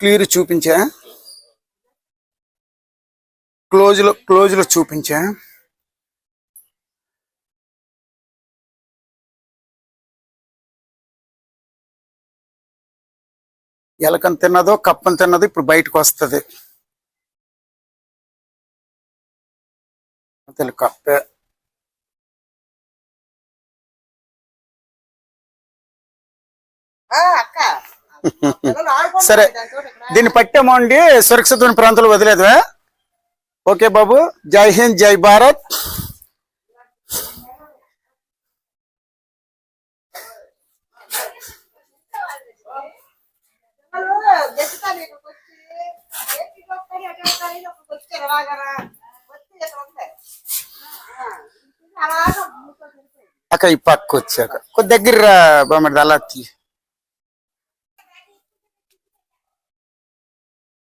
Clear చూపించా? క్లోజ్లో క్లోజ్లో చూపించా? ఎలకని తిన్నదో కప్పని తిన్నదో ఇప్పుడు బయటకు వస్తుంది. అసలు కప్పే. సరే. దీన్ని పట్టామండి సురక్షితమైన ప్రాంతాలు వదిలేదు ఓకే బాబు. జై హింద్ జై భారత్. అక్క ఈ పక్క వచ్చాక. కొద్ది దగ్గర బామ్మడి అలా